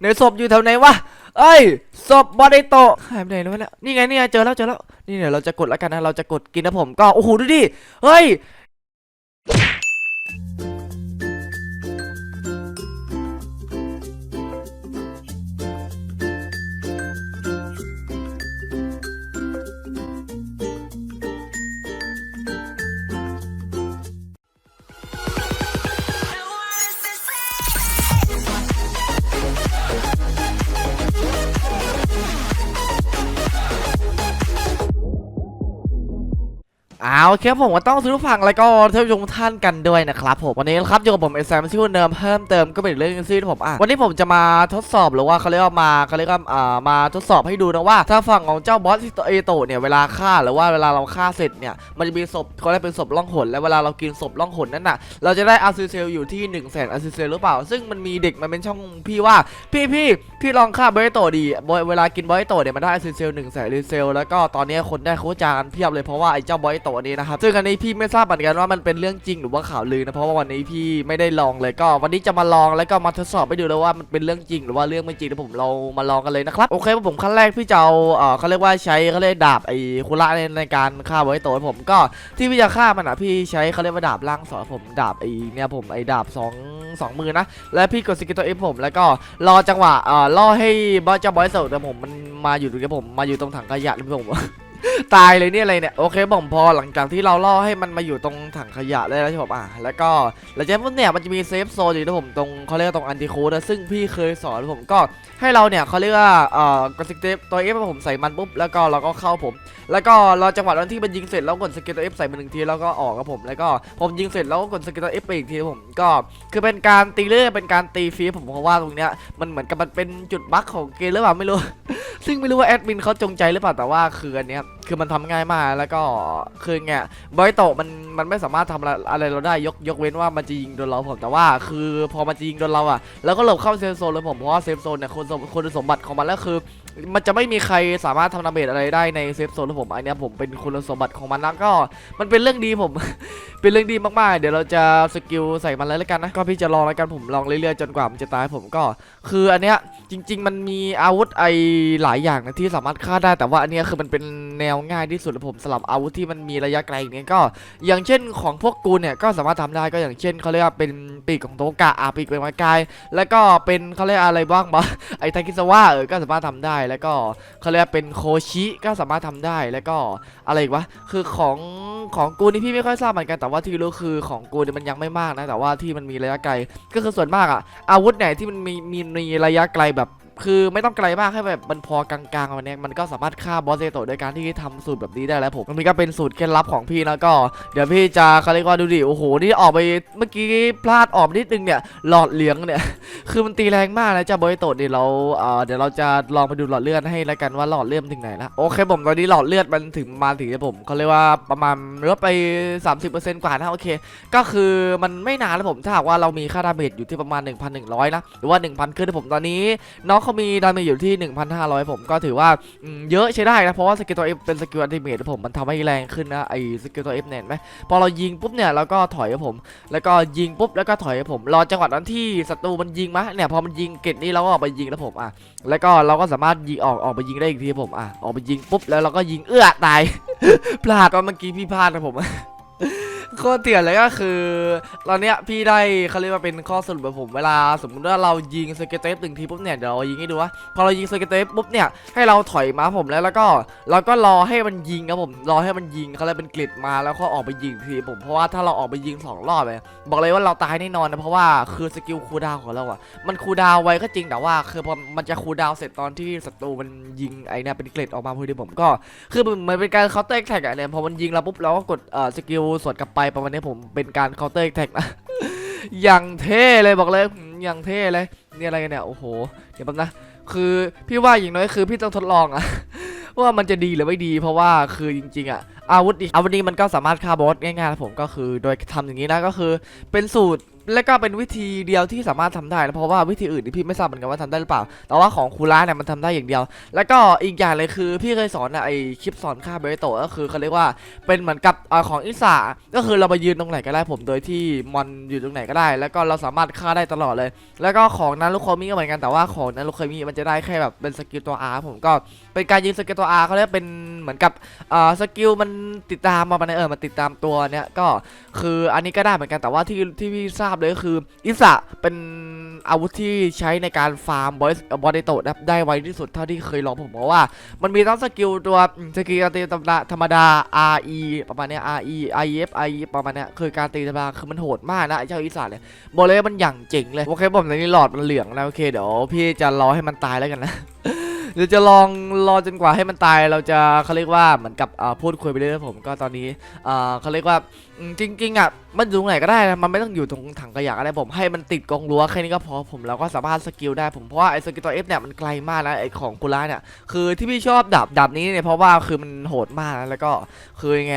ในศพอยู่แถวไหนวะเอ้ยศพบอดี้โตหายไปไหนแล้วเนี่ยนี่ไงนี่ไงเจอแล้วเจอแล้วนี่เนี่ยเราจะกดแล้วกันนะเราจะกดกินนะผมก็โอ้โหดูดิเฮ้ย I เอาครับผมก็ต้องซื้อฟังแล้วก็ท่านผู้ชมท่านกันด้วยนะครับผมวันนี้นะครับอยู่กับผมเอซมที่คนเดิมเพิ่มเติมก็เป็นเรื่องซีที่ผมอะวันนี้ผมจะมาทดสอบหรือว่าเขาเรียกว่ามาเขาเรียกว่าอ่ามาทดสอบให้ดูนะว่า ถ้าฝั่งของเจ้าบอสที่เอโตเนี่ยเวลาฆ่าหรือว่าเวลาเราฆ่าเสร็จเนี่ยมันจะมีศพเขาเรียกเป็นศพล่องหนและเวลาเรากินศพล่องหนนั่นน่ะเราจะได้อาซิเซลอยู่ที่1นึ่งแสนอาซิเซลหรือเปล่า ซึ่งมันมีเด็กมาเป็นช่องพี่ว่าพี่พี่พี่ลองฆ่าบอสโตดีบอยเวลากินบอสโตเนี่ยมันได้อาซิเซลหนึ่งแสนอาซิเซลแล้วก็ตอนนี้คนได้โคจารกันเพียบเลยเพราะว่าไอ้เจ้าบอสโตนี้นะครับซึ่งอันนี้พี่ไม่ทราบเหมือนกันว่ามันเป็นเรื่องจริงหรือว่าข่าวลือนะเพราะว่าวันนี้พี่ไม่ได้ลองเลยก็วันนี้จะมาลองแล้วก็มาทดสอบไปดูแล้วว่ามันเป็นเรื่องจริง หรือว่าเรื่องไม่จริงเดี๋ยวผมเรามาลองกันเลยนะครับโอเคผมขั้นแรกพี่จะเอาเออเขาเรียกว่าใช้เขาเรียกดาบไอ้คุระในในการฆ่าบอสโตะผมก็ที่พี่จะฆ่ามันอะพี่ใช้เขาเรียกว่าดาบล่างสอนผมดาบไอ้เนี่ยผมไอ้ดาบสองสองมือนะแล้วพี่กดสกิลตัวเอฟผมแล้วก็รอจังหวะเอ่อล่อให้บอสเจ้าบอยเสิร์ฟแต่ผมมันมาอยู่ตรงนี้ผมมาอยู่ตรงถังขยะนี่ผม ตายเลยเนี่ยอะไรเนี่ยโอเคผมพอหลังจากที่เราล่อให้มันมาอยู่ตรงถังขยะได้แล้วใช่ผมอะแล้วก็หลังจากนั้นเนี่ยมันจะมีเซฟโซนอยู่นะผมตรงเขาเรียกว่าตรงอันติโคดซึ่งพี่เคยสอนผมก็ให้เราเนี่ยเขาเรียกว่าเอ่อกดสกิลตัวเอฟผมใส่มันปุ๊บแล้วก็เราก็เข้าผม แล้วก็รอจังหวะนั้นที่มันยิงเสร็จแล้วกดสกิลตัวเอฟใส่มันหนึ่งทีแล้วก็ออกครับผมแล้วก็ผมยิงเสร็จแล้วก็กดสกิลตัวเอฟไปอีกทีผมก็คือเป็นการตีเลื่อยเป็นการตีฟีผมเพราะว่าตรงเนี้ยมันเหมือนกับมันเป็นจุดบั๊กของเกมหรือเปล่าไม่รู้ ซึ่งไม่รู้ว่าแอดมินเขาจงใจหรือเปล่าแต่ว่าคืออันเนี้ยคือมันทำง่ายมากแล้วก็คือไงบอยโตมันมันไม่สามารถทำอะไรอะไรเราได้ยกยกเว้นว่ามันจะยิงโดนเราผมแต่ว่าคือพอมันจะยิงโดนเราอะแล้วก็หลบเข้าเซฟโซนเลยผมเพราะว่าเซฟโซนเนี่ยคุณสมคุณสมบัติของมันแล้วคือ มันจะไม่มีใครสามารถทำดาเมจอะไรได้ในเซฟโซนของผมอันเนี้ยผมเป็นคุณสมบัติของมันแล้วก็มันเป็นเรื่องดีผม เป็นเรื่องดีมากๆ เดี๋ยวเราจะสกิลใส่มันเลยแล้วกันนะก็พี่จะลองแล้วกันผมลองเรื่อยๆจนกว่ามันจะตายผมก็ คืออันเนี้ยจริง ๆ มันมีอาวุธไอหลายอย่างนะที่สามารถฆ่าได้แต่ว่าอันเนี้ยคือมันเป็นแนวง่ายที่สุดแล้วผมสำหรับอาวุธที่มันมีระยะไกลอย่างเงี้ยก็ อย่างเช่นของพวกกูเนี่ยก็สามารถทำได้ก็อย่างเช่นเขาเรียกว่าเป็น ปีกของโตกะอาปีกเป็นไม้กาย แล้วก็เป็นเขาเรียกอะไรบ้างบะไอทาคิสวะเออก็สามารถทำได้แล้วก็เขาเรียกเป็นโคชิก็สามารถทำได้แล้วก็อะไรอีกวะคือของของกูนี่พี่ไม่ค่อยทราบเหมือนกันแต่ว่าที่รู้คือของกูเนี่ยมันยังไม่มากนะแต่ว่าที่มันมีระยะไกลก็คือส่วนมากอะอาวุธไหนที่มันมีมีมีระยะไกลแบบ คือไม่ต้องไกลมากให้แบบมันพอกลางๆวันนี้มันก็สามารถฆ่าบอสเซโตะโดยการที่ทำสูตรแบบนี้ได้แล้วผมมันก็เป็นสูตรเคล็ดลับของพี่แล้วก็ เดี๋ยวพี่จะเขาเรียกว่าดูดิโอ้โหนี่ออกไปเมื่อกี้พลาดออกนิดนึงเนี่ยหลอดเหลืองเนี่ย คือมันตีแรงมากนะเจ้าบอยโตะเนี่ยเราเดี๋ยวเราจะลองไปดูหลอดเลือดให้แล้วกันว่าหลอดเลือดมันถึงไหนละโอเคผมตอนนี้หลอดเลือดมันถึงมาถึงผมเขาเรียกว่าประมาณลดไป 30%กว่านะโอเค ก็คือมันไม่นานแล้วผมถ้าหากว่าเรามีค่าดาเมจอยู่ที่ประมาณ 1,100นะหรือว่า1,000ขึ้นะผมตอนนี้น้องเขามีดาเมจอยู่ที่ 1,500 ผมก็ถือว่าเยอะใช้ได้นะ เพราะว่าสกิลตัว F เป็นสกิลอัลติเมทผมมันทำให้แรงขึ้นนะไอ้สกิลตัว F เนี่ยเห็นไหมพอเรายิงปุ๊บเนี่ยเราก็ถอยผม แล้วก็ยิงปุ๊บแล้วก็ถอยผม รอจังหวะนั้นที่ศัตรูมันยิงมาเนี่ยพอมันยิงเกตนี้เราก็ออกไปยิงแล้วผมอะแล้วก็เราก็สามารถยิงออกออกไปยิงได้อีกทีผมอะออกไปยิงปุ๊บแล้วเราก็ยิงเอื้อตายพลาดตอนเมื่อกี้พี่พลาดนะผม โคตรเตือนเลยก็คือ ตอนเนี้ยพี่ได้เขาเรียกว่าเป็นข้อสรุปแบบผมเวลา สมมุติว่าเรายิงสเกตเตฟหนึ่งทีปุ๊บเนี่ยเดี๋ยวเรายิงให้ดูว่าพอเรายิงสเกตเตฟปุ๊บเนี่ยให้เราถอยมาผมแล้วแล้วก็เราก็รอให้มันยิงครับผมรอให้มันยิงเขาเรียเป็นกริดมาแล้วก็ออกไปยิงทีผมเพราะว่าถ้าเราออกไปยิงสองรอบเลยบอกเลยว่าเราตายแน่นอนนะเพราะว่าคือสกิลคูดาวของเราอะมันคูดาวไวก็จริงแต่ว่า คือพอมันจะคูดาวเสร็จตอนที่ศัตรูมันยิงไอ้เนี่ยเป็นกริดออกมาพอดีผมก็ คือเหมือนเป็นการเคาน์เตอร์แท็กอะเนี่ยพอมันยิงเราปุ๊บเราก็กดเอ่อสกิลสวนกลับไปประมาณนี้ผมเป็นการเคาน์เตอร์แท็กนะอย่างเท่เลยบอกเลยอย่างเท่เลยนี่อะไรกันเนี่ยโอ้โหเดี๋ยวแป๊บนะคือพี่ว่าอย่างน้อยคือพี่ต้องทดลองอะว่ามันจะดีหรือไม่ดี เพราะว่าคือจริงๆอะอาวุธอีกอาวุธนี้มันก็สามารถฆ่าบอสง่ายๆนะผมก็คือโดยทำอย่างนี้นะก็คือเป็นสูตร และก็เป็นวิธีเดียวที่สามารถทำได้นะเพราะว่าวิธีอื่นที่พี่ไม่ทราบเหมือนกันว่าทำได้หรือเปล่า แต่ว่าของคูล่าเนี่ยมันทำได้อย่างเดียว แล้วก็อีกอย่างเลยคือพี่เคยสอนอะไอคลิปสอนฆ่าเบรโตก็คือเขาเรียกว่าเป็นเหมือนกับอของอิสาก็คือเรามายืนตรงไหนก็ได้ผมโดยที่มอนอยู่ตรงไหนก็ได้ แล้วก็เราสามารถฆ่าได้ตลอดเลย แล้วก็ของนั้นลูกโคมิก็เหมือนกันแต่ว่าของนั้นลูกโคมิมันจะได้แค่แบบเป็นสกิลตัว R ผมก็เป็นการยิงสกิลตัว R เขาเรียกเป็นเหมือนกับอ่อสกิลมันติดตามมามันเออมันติดตามตัวเนี้ยก็คืออันนี้ก็ได้เหมือนกันแต่ว่าที่ที่พี่ทราบเลยก็คืออิสระเป็นอาวุธที่ใช้ในการฟาร์มบอสบอสเดโตะได้ไวที่สุดเท่าที่เคยลองผมเพราะว่า มันมีทั้งสกิลตัวสกิลการตีธรรมดาธรรมดา RE ประมาณนี้ RE IF IE ประมาณนี้คือการตีธรรมดาคือมันโหดมากนะเจ้าอิสระเนี่ยบอกเลยมันอย่างเจ๋งเลยโอเคผมในนี้หลอดมันเหลืองนะโอเคเดี๋ยวพี่จะรอให้มันตายแล้วกันนะ เดี๋ยวจะลองรอจนกว่าให้มันตายเราจะเขาเรียกว่าเหมือนกับพูดคุยไปเรื่อยๆผมก็ตอนนี้เขาเรียกว่าจริงๆอะมันอยู่ตรงไหนก็ได้นะมันไม่ต้องอยู่ตรงถังขยะอะไรผมให้มันติดกองรั้วแค่นี้ก็พอผมเราก็สามารถสกิลได้ผมเพราะว่าไอ้สกิลตัว F เนี่ยมันไกลมากนะไอ้ของกุล่าเนี่ยคือที่พี่ชอบดาบดาบนี้เนี่ยเพราะว่าคือมันโหดมากนะแล้วก็คือยังไง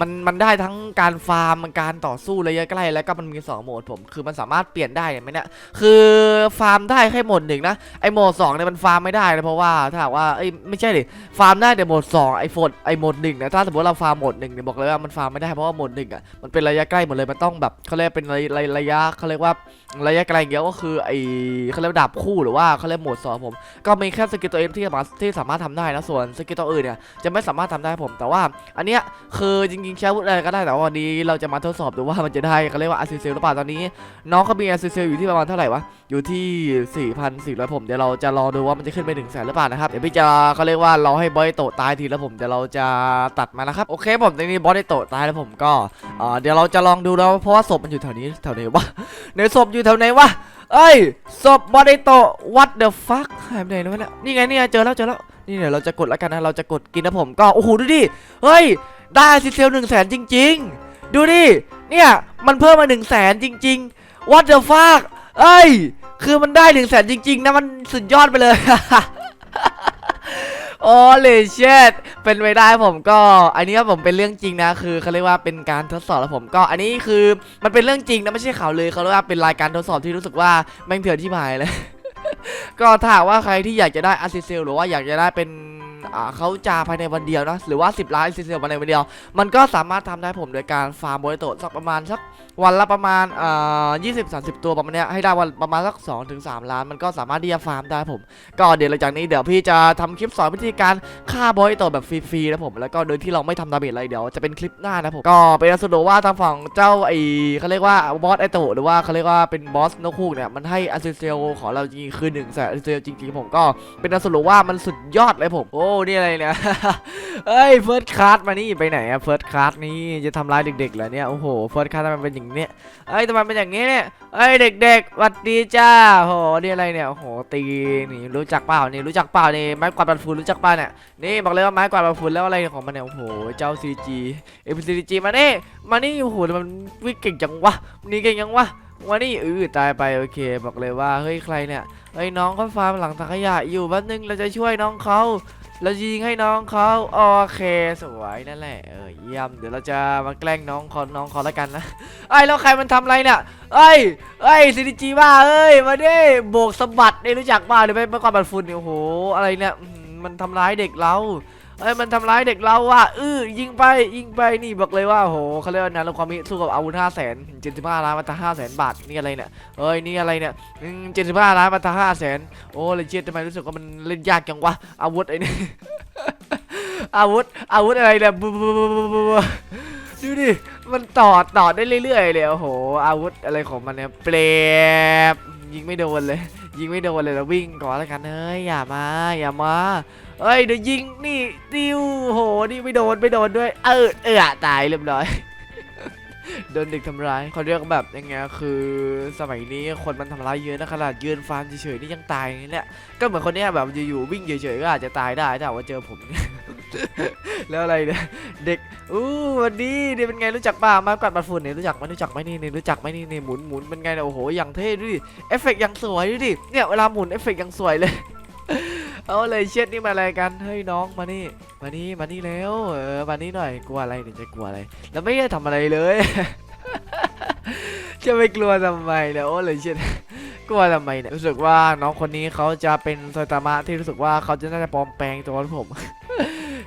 มันมันได้ทั้งการฟาร์มการต่อสู้ระยะใกล้แล้วก็มันมีสองโหมดผมคือมันสามารถเปลี่ยนได้เห็นไหมเนี่ยคือฟาร์มได้แค่โหมดหนึ่งนะไอโหมดสองเนี่ยมันฟาร์มไม่ได้นะเพราะว่าถ้าหากว่าไอ้ไม่ใช่ดิฟาร์มได้แต่โหมดสองไอโฟดไอโหมดหนึ่งนะถ้าสมมติเราฟาร์มโหมดหนึ่งเนี่ยบอกเลยว่ามันฟาร์มไม่ได้เพราะว่าโหมดหนึ่งอะมันเป็นระยะใกล้หมดเลยมันต้องแบบเขาเรียกเป็นระยะระยะเขาเรียกว่า ระยะไกลอย่างเดียวก็คือไอเขาเรียกดาบคู่หรือว่าเขาเรียกโหมดสองผม ก็มีแค่สกิลตัวเองที่สามารถที่สามารถทำได้นะส่วนสกิลตัวอื่นเนี่ยจะไม่สามารถทำได้ผม แต่ว่า อันเนี้ยคือจริงๆใช้วุธอะไรก็ได้แต่วันนี้เราจะมาทดสอบดูว่ามันจะได้เขาเรียกว่าอาซิเซลหรือเปล่าตอนนี้ น้องเขามีอาซิเซลอยู่ที่ประมาณเท่าไหร่วะอยู่ที่4,400ผมเดี๋ยวเราจะรอดูว่ามันจะขึ้นไป1 0 0 0 0แสนหรือเปล่านะครับเดี๋ยวพี่จะเขาเรียกว่าเราให้บอยโตตายทีแล้วผมเดี๋ยวเราจะตัดมานะครับโอเคผมตอนนี้บอยโตตายแล้วผมก็เอ่อเดี๋ยวเราจะลองดูแล้วเพราะว่าศพมันอยู่แถวนี้แถวไหนวะในศพอยู่แถวไหนวะเอ้ยศพบอดี้โต what the fuck หายไปไหนแล้วเนี่ยนี่ไงนี่ไงเจอแล้วเจอแล้วนี่เดี๋ยวเราจะกดแล้วกันนะเราจะกดกินนะผมก็โอ้โหดูดิเฮ้ยได้ซิเซลหนึ่งแสนจริง ๆ ดูดิเนี่ยมันเพิ่มมาหนึ่งแสนจริงๆ what the fuck เอ้ย คือมันได้หนึ่งแสนจริง ๆ นะมันสุดยอดไปเลย โอ้เลเชด เป็นไปได้ผมก็ อันนี้ครับผมเป็นเรื่องจริงนะ คือเขาเรียกว่าเป็นการทดสอบแล้วผมก็ อันนี้คือมันเป็นเรื่องจริงนะไม่ใช่ข่าวเลยเขาเรียกว่าเป็นรายการทดสอบที่รู้สึกว่าแม่งเถื่อนที่หายเลย ก็ถ้าหากว่าใครที่อยากจะได้อาซิเซลหรือว่าอยากจะได้เป็น เขาจะภายในวันเดียวนะหรือว่า 10 ล้านอซิเซลภายในวันเดียว มันก็สามารถทำได้ผมโดยการฟาร์มโบยโตสักประมาณสักวันละประมาณอ่สิบสา20 30ตัวประมาณเนี้ยให้ได้วันประมาณสัก2ถึง3ล้าน มันก็สามารถที่จะฟาร์มได้ผม ก็เดี๋ยวหลังจากนี้เดี๋ยวพี่จะทำคลิปสอนวิธีการฆ่าโบยโตแบบฟรีๆนะผมแล้วก็โดยที่เราไม่ทำดาเมจอะไรเดี๋ยวจะเป็นคลิปหน้านะผมก็เป็นสรุปว่าทางฝั่งเจ้าไอเขาเรียกว่าบอสไอโตหรือว่าเขาเรียกว่าเป็นบอสนกฮูกเนี่ยมันให้อาซิเซลของเราจริงคือ1นึ่งแสนอาซิเซลจริงๆผมก็เป็นสรุปว่ามันสุดยอดเลยผมโอ้นี่อะไรเนี่ย เอ้ยเฟิร์สคลาสมานี่ไปไหนอะเฟิร์สคลาสนี่จะทำร้ายเด็กๆเหรอเนี่ย โอ้โห เฟิร์สคลาสทำไมเป็นอย่างเนี้ยเอ้ยทำไมเป็นอย่างนี้เนี่ย เอ้ยเด็กๆหวัดดีจ้าโหนี่อะไรเนี่ย โอ้โห ตี นี่รู้จักเปล่า นี่รู้จักเปล่า นี่ไม้กวาดบันฟูรู้จักเปล่าเนี่ย นี่บอกเลยว่าไม้กวาดบันฟูแล้วอะไรของมันเนี่ย โอ้โห เจ้าซีจีเอ็มซีจีมานี่มานี่โอ้โห มันวิ่งเก่งจังวะนี่เก่งจังวะมานี่เออตายไปโอเค บอกเลยว่าเฮ้ยใครเนี่ยเฮ้ยน้องเขาฟาร์มหลังถังขยะอยู่แป๊บนึงเราจะช่วยน้องเขา เรายิงให้น้องเขาโอเคสวยนั่นแหละเออเยี่ยมเดี๋ยวเราจะมาแกล้งน้องเขาน้องเขาแล้วกันนะไอ้แล้วใครมันทำอะไรเนี่ยเอ้ยเอ้ยซีดีจีบ้าเอ้ยมาดิโบกสะบัดนี่รู้จักบ้าหรือไม่เมื่อก่อนบันฝุ่นเนี่ยโอ้โหอะไรเนี่ยมันทำร้ายเด็กเรา เอ้ยมันทำร้ายเด็กเราว่ะอื้อยิงไปยิงไปนี่บอกเลยว่าโหเขาเรียกว่านะเราความมิสู้กับอาวุธห้าแสนเจ็ดสิบห้าล้านมาตั้งห้าแสนบาทนี่อะไรเนี่ยเอ้ยนี่อะไรเนี่ยเจ็ดสิบห้าล้านมาตั้งห้าแสนโอ้เลยเชียทำไมรู้สึกว่ามันเล่นยากจังวะอาวุธไอ้นี่อาวุธอาวุธอะไรเนี่ยบูบูบูบูบูบูดูดิมันต่อต่อได้เรื่อยๆเลยโอ้โหอาวุธอะไรของมันเนี่ยเปรบยิงไม่โดนเลย ยิงไม่โดนเลยแล้ววิ่งก่อนแล้วกันเฮ้ยอย่ามาอย่ามาเอ้ยเดี๋ยวยิงนี่ติวโหนี่ไม่โดนไม่โดนด้วย เออเออตายเรียบร้อยโดนเด็กทำร้ายเขาเรียกแบบยังไงคือสมัยนี้คนมันทำร้ายเยอะนะขนาดยืนฟาร์มเฉยๆนี่ยังตายอย่างนี้แหละก็เหมือนคนเนี้ยแบบอยู่ๆวิ่งเฉยๆก็อาจจะตายได้ถ้าว่าเจอผม แล้วอะไรเนี่ยเด็กอู้วันนี้เนี่เป็นไงรู้จักป่ามากัดบัตรฝุ่นเนี่ยรู้จักไหมรู้จักไหมนี่เนี่ยรู้จักไหมนี่เนี่ยหมุนหมุนเป็นไงเนี่ยโอ้โหอย่างเท่ดูดิเอฟเฟกต์อย่างสวยดูดิเนี่ยเวลาหมุนเอฟเฟกต์อย่างสวยเลยเอาเลยเช็ดนี่มาอะไรกันเฮ้ยน้องมานี่มานี่มานี่แล้วเออมานี่หน่อยกลัวอะไรเนี่ยจะกลัวอะไร แล้วไม่ได้ทำอะไรเลยจะไม่กลัวทำไมเนี่ยโอ้เลยเช่นกลัวทำไมเนี่ยรู้สึกว่าน้องคนนี้เขาจะเป็นโซตามะที่รู้สึกว่าเขาจะน่าจะปลอมแปลงตัวผม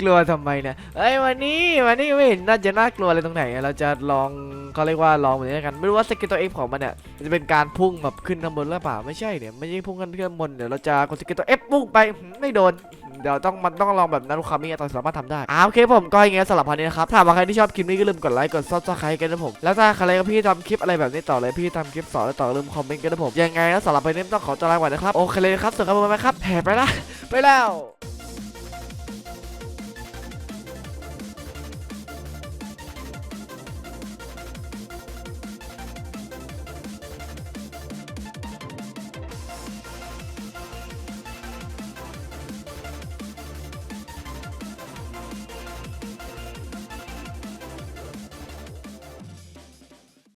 กลัวทำไมเนี่ยเอ้ยวันนี้วันนี้ไม่เห็นน่าจะน่ากลัวอะไรตรงไหน เราจะลองเขาเรียกว่าลองแบบนี้แล้วกัน ไม่รู้ว่าสกิลตัวเองของมันเนี่ยจะเป็นการพุ่งแบบขึ้นข้างบนหรือเปล่า ไม่ใช่เนี่ยไม่ใช่พุ่งขึ้นข้างบนเดี๋ยวเราจะกดสกิลตัวเอฟพุ่งไปไม่โดนเดี๋ยวต้องมันต้องลองแบบนารุคามิตอนสามารถทำได้อ่าโอเคผมก็อย่างเงี้ยสำหรับพันนี้นะครับถ้าว่าใครที่ชอบคลิปนี้ก็ลืมกดไลค์กดซับสไครต์กันนะผมแล้วถ้าใครก็พี่ทำคลิปอะไรแบบนี้ต่อเลยพี่ทำคลิปสอนแล้วต่อลืมคอมเมนต์กันนะผมยังไงแล้วสำหรับพันนี้ต้องขอตัวลาไปนะครับโอเคเลยครับส่วนครับผมไหมครับแห่ไปละไปแล้ว